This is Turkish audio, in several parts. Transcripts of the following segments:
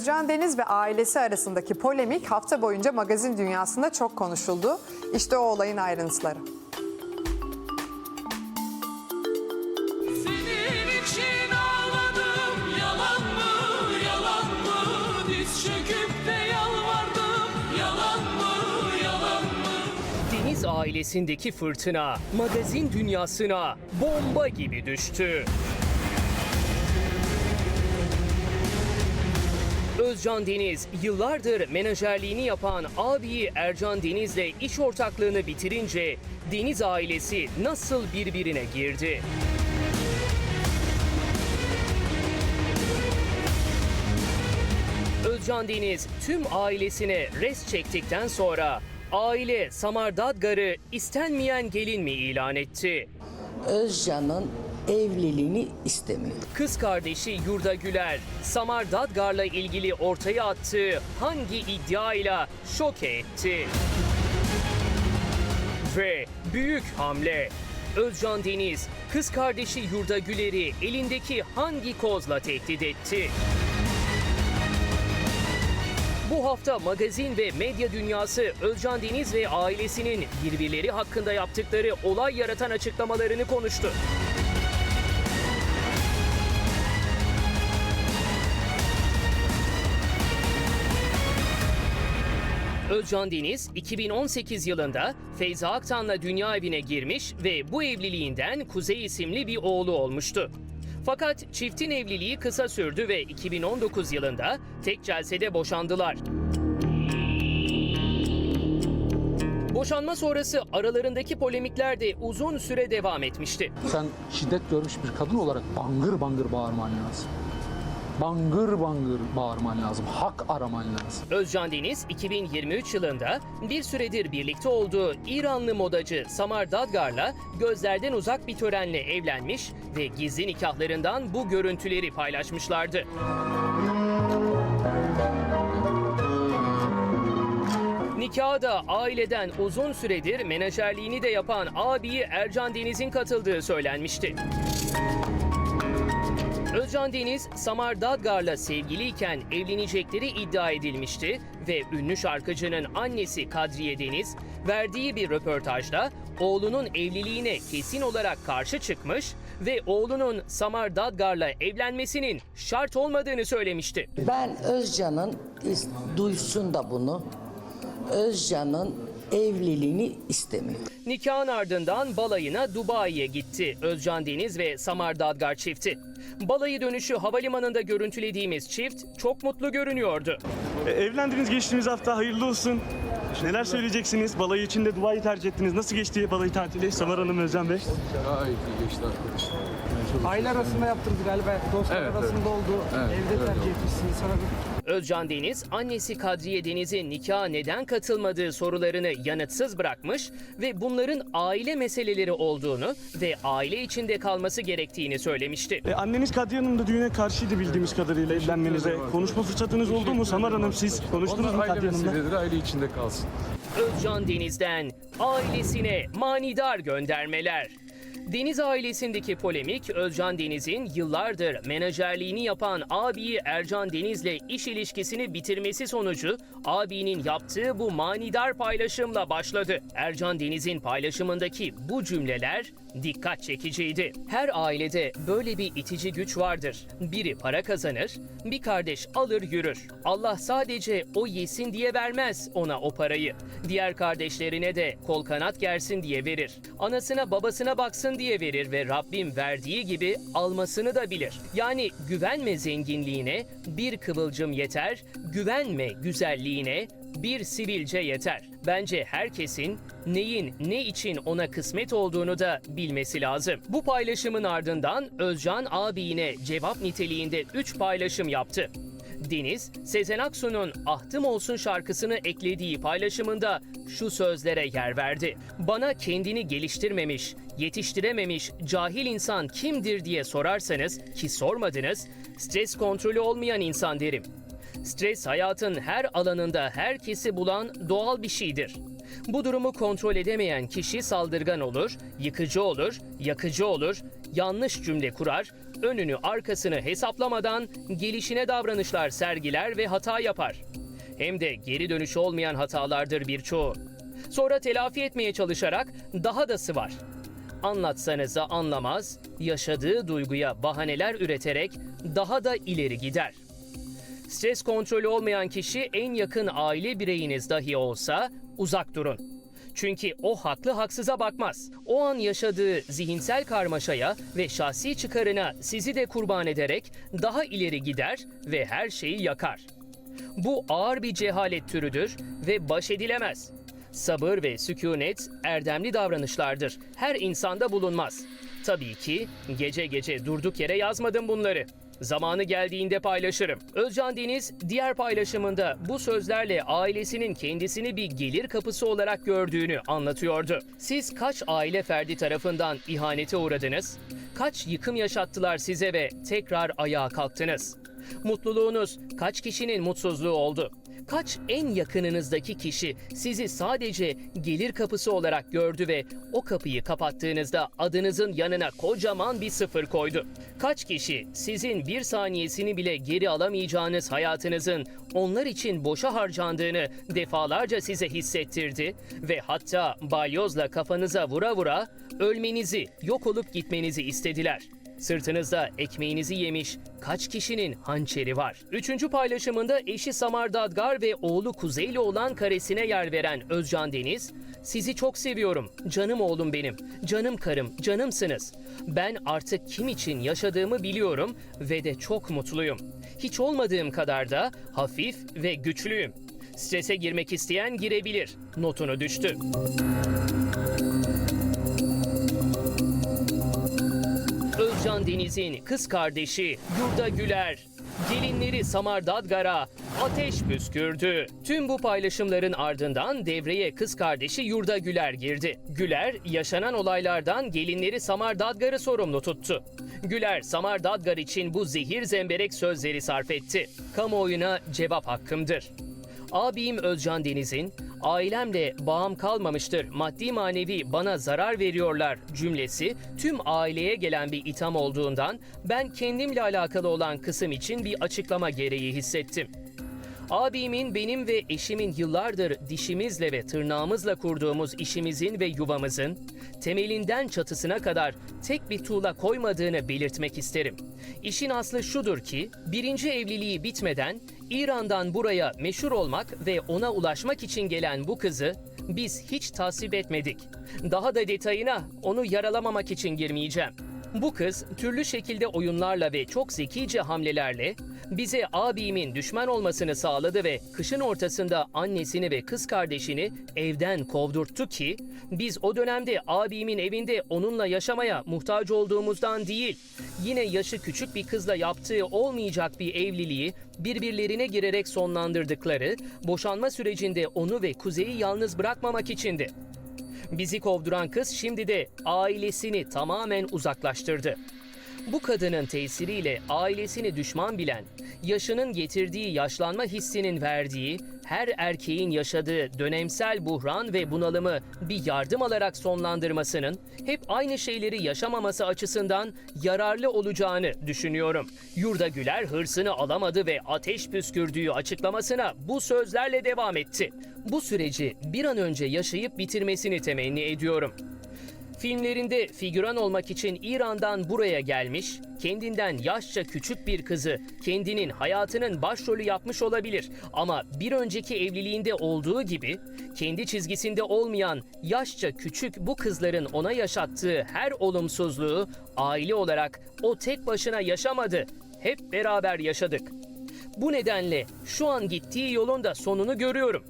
Özcan Deniz ve ailesi arasındaki polemik hafta boyunca magazin dünyasında çok konuşuldu. İşte o olayın ayrıntıları. Senin için ağladım yalan mı yalan mı Diz çöküp de yalvardım yalan mı yalan mı Deniz ailesindeki fırtına magazin dünyasına bomba gibi düştü. Özcan Deniz yıllardır menajerliğini yapan abi Ercan Deniz'le iş ortaklığını bitirince Deniz ailesi nasıl birbirine girdi? Özcan Deniz tüm ailesine res çektikten sonra aile Samar Dadgar'ı istenmeyen gelin mi ilan etti? Özcan'ın evliliğini istemiyor. Kız kardeşi Yurda Güler, Samar Dadgar'la ilgili ortaya attığı hangi iddiayla şoke etti? Ve büyük hamle. Özcan Deniz, kız kardeşi Yurda Güler'i elindeki hangi kozla tehdit etti? Bu hafta magazin ve medya dünyası Özcan Deniz ve ailesinin birbirleri hakkında yaptıkları olay yaratan açıklamalarını konuştu. Özcan Deniz 2018 yılında Feyza Aktan'la dünya evine girmiş ve bu evliliğinden Kuzey isimli bir oğlu olmuştu. Fakat çiftin evliliği kısa sürdü ve 2019 yılında tek celsede boşandılar. Boşanma sonrası aralarındaki polemikler de uzun süre devam etmişti. Sen şiddet görmüş bir kadın olarak bangır bangır bağırman lazım. Bangır bangır bağırman lazım. Hak araman lazım. Özcan Deniz 2023 yılında bir süredir birlikte olduğu İranlı modacı Samar Dadgar'la gözlerden uzak bir törenle evlenmiş ve gizli nikahlarından bu görüntüleri paylaşmışlardı. Nikaha da aileden uzun süredir menajerliğini de yapan abi Ercan Deniz'in katıldığı söylenmişti. Özcan Deniz, Samar Dadgar'la sevgiliyken evlenecekleri iddia edilmişti ve ünlü şarkıcının annesi Kadriye Deniz verdiği bir röportajda oğlunun evliliğine kesin olarak karşı çıkmış ve oğlunun Samar Dadgar'la evlenmesinin şart olmadığını söylemişti. Ben Özcan'ın duysun da bunu. Özcan'ın evliliğini istemiyor. Nikahın ardından balayına Dubai'ye gitti Özcan Deniz ve Samar Dadgar çifti. Balayı dönüşü havalimanında görüntülediğimiz çift çok mutlu görünüyordu. E, Evlendiniz geçtiğimiz hafta hayırlı olsun. Neler söyleyeceksiniz? Balayı için de Dubai'yi tercih ettiniz. Nasıl geçti balayı tatili? Samar Hanım, Özcan Bey. Gayet iyi geçti arkadaşlar. Aile arasında yaptınız galiba. Dostlar Evet, arasında evet. oldu. Evet, Evde öyle tercih etmişsiniz. Sana bir Özcan Deniz, annesi Kadriye Deniz'in nikaha neden katılmadığı sorularını yanıtsız bırakmış ve bunların aile meseleleri olduğunu ve aile içinde kalması gerektiğini söylemişti. E, anneniz Kadriye Hanım da düğüne karşıydı bildiğimiz kadarıyla evlenmenize. Konuşma fırsatınız oldu mu Samar Hanım? Siz konuştunuz mu Kadriye Hanım'la? aile içinde kalsın. Özcan Deniz'den ailesine manidar göndermeler. Deniz ailesindeki polemik Özcan Deniz'in yıllardır menajerliğini yapan abi Ercan Deniz'le iş ilişkisini bitirmesi sonucu abinin yaptığı bu manidar paylaşımla başladı. Ercan Deniz'in paylaşımındaki bu cümleler dikkat çekiciydi. Her ailede böyle bir itici güç vardır. Biri para kazanır, bir kardeş alır yürür. Allah sadece o yesin diye vermez ona o parayı. Diğer kardeşlerine de kol kanat gersin diye verir. Anasına babasına baksın diye verir ve Rabbim verdiği gibi almasını da bilir. Yani güvenme zenginliğine bir kıvılcım yeter, güvenme güzelliğine bir sivilce yeter. Bence herkesin neyin ne için ona kısmet olduğunu da bilmesi lazım. Bu paylaşımın ardından Özcan abine cevap niteliğinde 3 paylaşım yaptı. Deniz, Sezen Aksu'nun Ahtım Olsun şarkısını eklediği paylaşımında şu sözlere yer verdi. Bana kendini geliştirmemiş, yetiştirememiş cahil insan kimdir diye sorarsanız ki sormadınız, stres kontrolü olmayan insan derim. Stres hayatın her alanında herkesi bulan doğal bir şeydir. Bu durumu kontrol edemeyen kişi saldırgan olur, yıkıcı olur, yakıcı olur, yanlış cümle kurar, önünü arkasını hesaplamadan gelişine davranışlar sergiler ve hata yapar. Hem de geri dönüşü olmayan hatalardır birçoğu. Sonra telafi etmeye çalışarak daha da sıvar. Anlatsanız da anlamaz, yaşadığı duyguya bahaneler üreterek daha da ileri gider. Stres kontrolü olmayan kişi en yakın aile bireyiniz dahi olsa uzak durun. Çünkü o haklı haksıza bakmaz. O an yaşadığı zihinsel karmaşaya ve şahsi çıkarına sizi de kurban ederek daha ileri gider ve her şeyi yakar. Bu ağır bir cehalet türüdür ve baş edilemez. Sabır ve sükunet erdemli davranışlardır. Her insanda bulunmaz. Tabii ki gece gece durduk yere yazmadım bunları. Zamanı geldiğinde paylaşırım. Özcan Deniz diğer paylaşımında bu sözlerle ailesinin kendisini bir gelir kapısı olarak gördüğünü anlatıyordu. Siz kaç aile ferdi tarafından ihanete uğradınız? Kaç yıkım yaşattılar size ve tekrar ayağa kalktınız? Mutluluğunuz kaç kişinin mutsuzluğu oldu? Kaç en yakınınızdaki kişi sizi sadece gelir kapısı olarak gördü ve o kapıyı kapattığınızda adınızın yanına kocaman bir sıfır koydu? Kaç kişi sizin bir saniyesini bile geri alamayacağınız hayatınızın onlar için boşa harcandığını defalarca size hissettirdi ve hatta balyozla kafanıza vura vura ölmenizi, yok olup gitmenizi istediler? Sırtınızda ekmeğinizi yemiş kaç kişinin hançeri var? Üçüncü paylaşımında eşi Samar Dadgar ve oğlu Kuzey'le olan karesine yer veren Özcan Deniz, sizi çok seviyorum, canım oğlum benim, canım karım, canımsınız. Ben artık kim için yaşadığımı biliyorum ve de çok mutluyum. Hiç olmadığım kadar da hafif ve güçlüyüm. Strese girmek isteyen girebilir. Notunu düştü. Özcan Deniz'in kız kardeşi Yurda Güler, gelinleri Samar Dadgar'a ateş püskürdü. Tüm bu paylaşımların ardından devreye kız kardeşi Yurda Güler girdi. Güler, yaşanan olaylardan gelinleri Samar Dadgar'ı sorumlu tuttu. Güler, Samar Dadgar için bu zehir zemberek sözleri sarf etti. Kamuoyuna cevap hakkımdır. Abim Özcan Deniz'in ailemle bağım kalmamıştır, maddi manevi bana zarar veriyorlar cümlesi tüm aileye gelen bir itham olduğundan ben kendimle alakalı olan kısım için bir açıklama gereği hissettim. Abimin benim ve eşimin yıllardır dişimizle ve tırnağımızla kurduğumuz işimizin ve yuvamızın temelinden çatısına kadar tek bir tuğla koymadığını belirtmek isterim. İşin aslı şudur ki birinci evliliği bitmeden İran'dan buraya meşhur olmak ve ona ulaşmak için gelen bu kızı biz hiç tasvip etmedik. Daha da detayına onu yaralamamak için girmeyeceğim. Bu kız türlü şekilde oyunlarla ve çok zekice hamlelerle bize abimin düşman olmasını sağladı ve kışın ortasında annesini ve kız kardeşini evden kovdurttu ki biz o dönemde abimin evinde onunla yaşamaya muhtaç olduğumuzdan değil, yine yaşı küçük bir kızla yaptığı olmayacak bir evliliği birbirlerine girerek sonlandırdıkları boşanma sürecinde onu ve Kuzey'i yalnız bırakmamak içindi. Bizi kovduran kız şimdi de ailesini tamamen uzaklaştırdı. Bu kadının tesiriyle ailesini düşman bilen, yaşının getirdiği yaşlanma hissinin verdiği, her erkeğin yaşadığı dönemsel buhran ve bunalımı bir yardım alarak sonlandırmasının hep aynı şeyleri yaşamaması açısından yararlı olacağını düşünüyorum. Yurda Güler hırsını alamadı ve ateş püskürdüğü açıklamasına bu sözlerle devam etti. Bu süreci bir an önce yaşayıp bitirmesini temenni ediyorum. Filmlerinde figüran olmak için İran'dan buraya gelmiş, kendinden yaşça küçük bir kızı kendinin hayatının başrolü yapmış olabilir. Ama bir önceki evliliğinde olduğu gibi kendi çizgisinde olmayan yaşça küçük bu kızların ona yaşattığı her olumsuzluğu aile olarak o tek başına yaşamadı. Hep beraber yaşadık. Bu nedenle şu an gittiği yolun da sonunu görüyorum.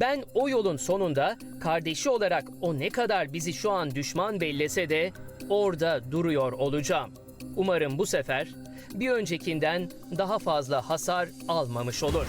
Ben o yolun sonunda kardeşi olarak o ne kadar bizi şu an düşman bellese de orada duruyor olacağım. Umarım bu sefer bir öncekinden daha fazla hasar almamış olur.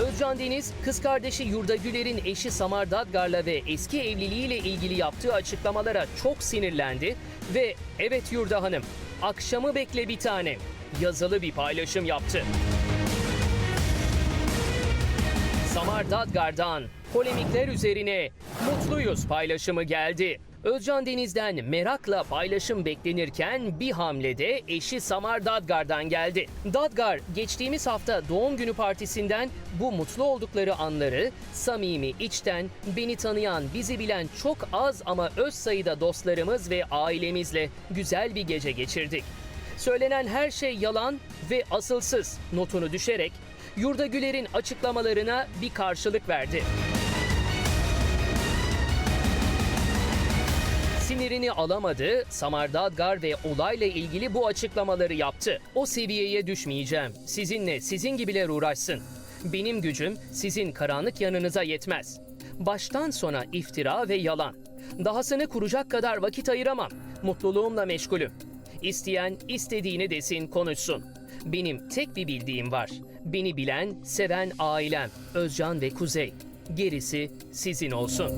Özcan Deniz, kız kardeşi Yurda Güler'in eşi Samar Dadgar'la ve eski evliliğiyle ilgili yaptığı açıklamalara çok sinirlendi ve evet Yurda Hanım, akşamı bekle bir tanem yazılı bir paylaşım yaptı. Samar Dadgar'dan Polemikler üzerine mutluyuz paylaşımı geldi. Özcan Deniz'den merakla paylaşım beklenirken bir hamlede eşi Samar Dadgar'dan geldi. Dadgar geçtiğimiz hafta doğum günü partisinden bu mutlu oldukları anları samimi, içten, beni tanıyan, bizi bilen çok az ama öz sayıda dostlarımız ve ailemizle güzel bir gece geçirdik. Söylenen her şey yalan ve asılsız notunu düşerek Yurda Güler'in açıklamalarına bir karşılık verdi. Sinirini alamadı, Samar Dadgar ve olayla ilgili bu açıklamaları yaptı. O seviyeye düşmeyeceğim. Sizinle sizin gibiler uğraşsın. Benim gücüm sizin karanlık yanınıza yetmez. Baştan sona iftira ve yalan. Dahasını kuracak kadar vakit ayıramam. Mutluluğumla meşgulüm. İsteyen istediğini desin, konuşsun. Benim tek bir bildiğim var. Beni bilen, seven ailem, Özcan ve Kuzey. Gerisi sizin olsun.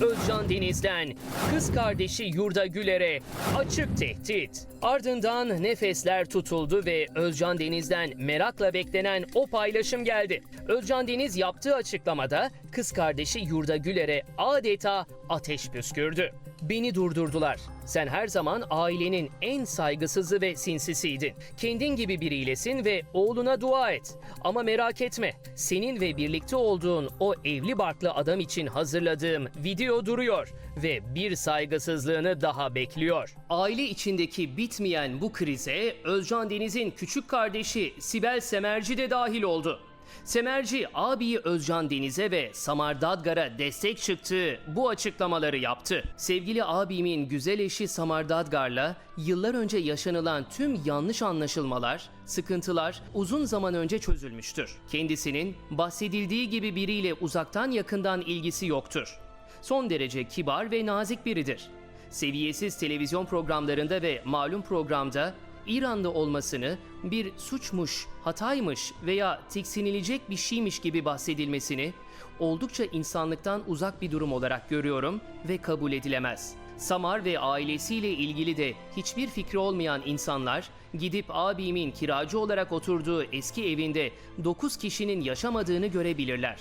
Özcan Deniz'den kız kardeşi Yurda Güler'e açık tehdit. Ardından nefesler tutuldu ve Özcan Deniz'den merakla beklenen o paylaşım geldi. Özcan Deniz yaptığı açıklamada kız kardeşi Yurda Güler'e adeta ateş püskürdü. Beni durdurdular. Sen her zaman ailenin en saygısızı ve sinsisiydin. Kendin gibi biriylesin ve oğluna dua et. Ama merak etme. Senin ve birlikte olduğun o evli barklı adam için hazırladığım video duruyor ve bir saygısızlığını daha bekliyor. Aile içindeki bitmeyen bu krize Özcan Deniz'in küçük kardeşi Sibel Semerci de dahil oldu. Semerci abiyi Özcan Deniz'e ve Samar Dadgar'a destek çıktığı bu açıklamaları yaptı. Sevgili abimin güzel eşi Samar Dadgar'la yıllar önce yaşanılan tüm yanlış anlaşılmalar, sıkıntılar uzun zaman önce çözülmüştür. Kendisinin bahsedildiği gibi biriyle uzaktan yakından ilgisi yoktur. Son derece kibar ve nazik biridir. Seviyesiz televizyon programlarında ve malum programda İranlı olmasını bir suçmuş, hataymış veya tiksinilecek bir şeymiş gibi bahsedilmesini oldukça insanlıktan uzak bir durum olarak görüyorum ve kabul edilemez. Samar ve ailesiyle ilgili de hiçbir fikri olmayan insanlar gidip abimin kiracı olarak oturduğu eski evinde 9 kişinin yaşamadığını görebilirler.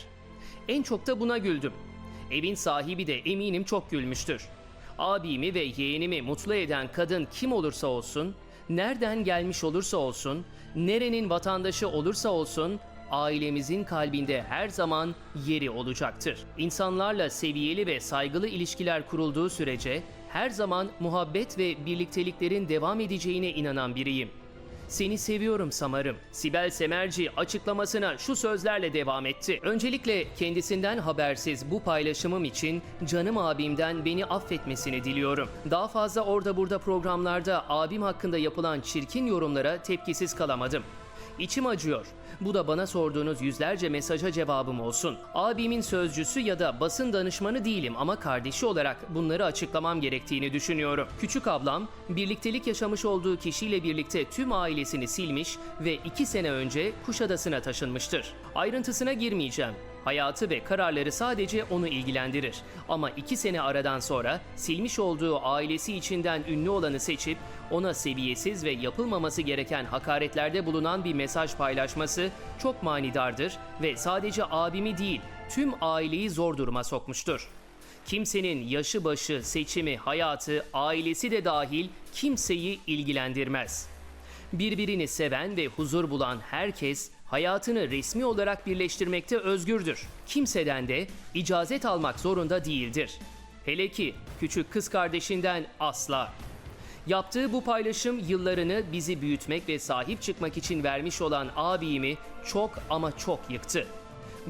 En çok da buna güldüm. Evin sahibi de eminim çok gülmüştür. Abimi ve yeğenimi mutlu eden kadın kim olursa olsun, nereden gelmiş olursa olsun, nerenin vatandaşı olursa olsun, ailemizin kalbinde her zaman yeri olacaktır. İnsanlarla seviyeli ve saygılı ilişkiler kurulduğu sürece her zaman muhabbet ve birlikteliklerin devam edeceğine inanan biriyim. Seni seviyorum Samarım. Sibel Semerci açıklamasına şu sözlerle devam etti. Öncelikle kendisinden habersiz bu paylaşımım için canım abimden beni affetmesini diliyorum. Daha fazla orada burada programlarda abim hakkında yapılan çirkin yorumlara tepkisiz kalamadım. İçim acıyor. Bu da bana sorduğunuz yüzlerce mesaja cevabım olsun. Abimin sözcüsü ya da basın danışmanı değilim ama kardeşi olarak bunları açıklamam gerektiğini düşünüyorum. Küçük ablam birliktelik yaşamış olduğu kişiyle birlikte tüm ailesini silmiş ve iki sene önce Kuşadası'na taşınmıştır. Ayrıntısına girmeyeceğim. Hayatı ve kararları sadece onu ilgilendirir. Ama iki sene aradan sonra silmiş olduğu ailesi içinden ünlü olanı seçip ona seviyesiz ve yapılmaması gereken hakaretlerde bulunan bir mesaj paylaşması çok manidardır ve sadece abimi değil tüm aileyi zor duruma sokmuştur. Kimsenin yaşı başı, seçimi, hayatı, ailesi de dahil kimseyi ilgilendirmez. Birbirini seven ve huzur bulan herkes hayatını resmi olarak birleştirmekte özgürdür. Kimseden de icazet almak zorunda değildir. Hele ki küçük kız kardeşinden asla. Yaptığı bu paylaşım yıllarını bizi büyütmek ve sahip çıkmak için vermiş olan abimi çok ama çok yıktı.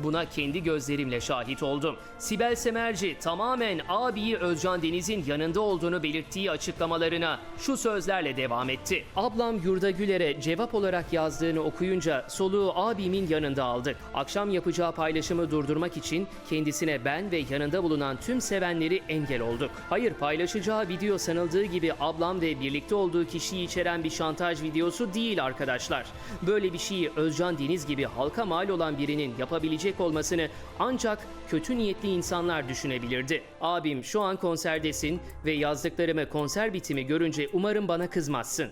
Buna kendi gözlerimle şahit oldum. Sibel Semerci tamamen abiyi Özcan Deniz'in yanında olduğunu belirttiği açıklamalarına şu sözlerle devam etti. Ablam Yurda Güler'e cevap olarak yazdığını okuyunca soluğu abimin yanında aldık. Akşam yapacağı paylaşımı durdurmak için kendisine ben ve yanında bulunan tüm sevenleri engel olduk. Hayır paylaşacağı video sanıldığı gibi ablam ve birlikte olduğu kişiyi içeren bir şantaj videosu değil arkadaşlar. Böyle bir şeyi Özcan Deniz gibi halka mal olan birinin yapabilecek olmasını ancak kötü niyetli insanlar düşünebilirdi. Abim şu an konserdesin ve yazdıklarımı konser bitimi görünce umarım bana kızmazsın.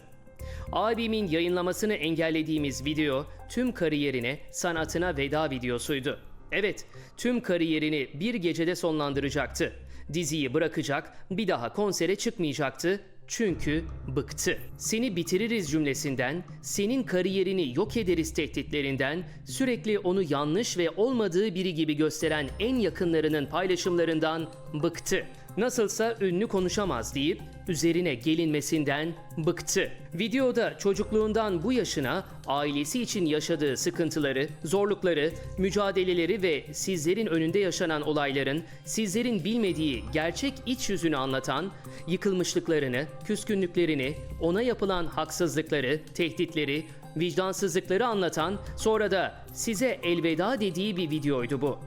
Abimin yayınlamasını engellediğimiz video tüm kariyerine, sanatına veda videosuydu. Evet, tüm kariyerini bir gecede sonlandıracaktı. Diziyi bırakacak, bir daha konsere çıkmayacaktı çünkü bıktı. Seni bitiririz cümlesinden, senin kariyerini yok ederiz tehditlerinden, sürekli onu yanlış ve olmadığı biri gibi gösteren en yakınlarının paylaşımlarından bıktı. Nasılsa ünlü konuşamaz deyip üzerine gelinmesinden bıktı. Videoda çocukluğundan bu yaşına ailesi için yaşadığı sıkıntıları, zorlukları, mücadeleleri ve sizlerin önünde yaşanan olayların sizlerin bilmediği gerçek iç yüzünü anlatan, yıkılmışlıklarını, küskünlüklerini, ona yapılan haksızlıkları, tehditleri, vicdansızlıkları anlatan, sonra da size elveda dediği bir videoydu bu.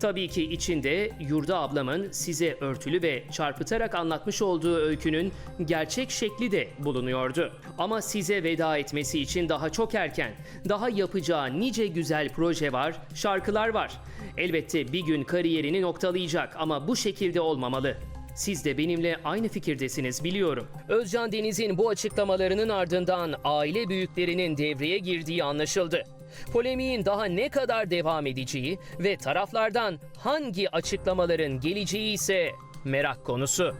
Tabii ki içinde Yurda ablamın size örtülü ve çarpıtarak anlatmış olduğu öykünün gerçek şekli de bulunuyordu. Ama size veda etmesi için daha çok erken. Daha yapacağı nice güzel proje var, şarkılar var. Elbette bir gün kariyerini noktalayacak ama bu şekilde olmamalı. Siz de benimle aynı fikirdesiniz biliyorum. Özcan Deniz'in bu açıklamalarının ardından aile büyüklerinin devreye girdiği anlaşıldı. Polemiğin daha ne kadar devam edeceği ve taraflardan hangi açıklamaların geleceği ise merak konusu.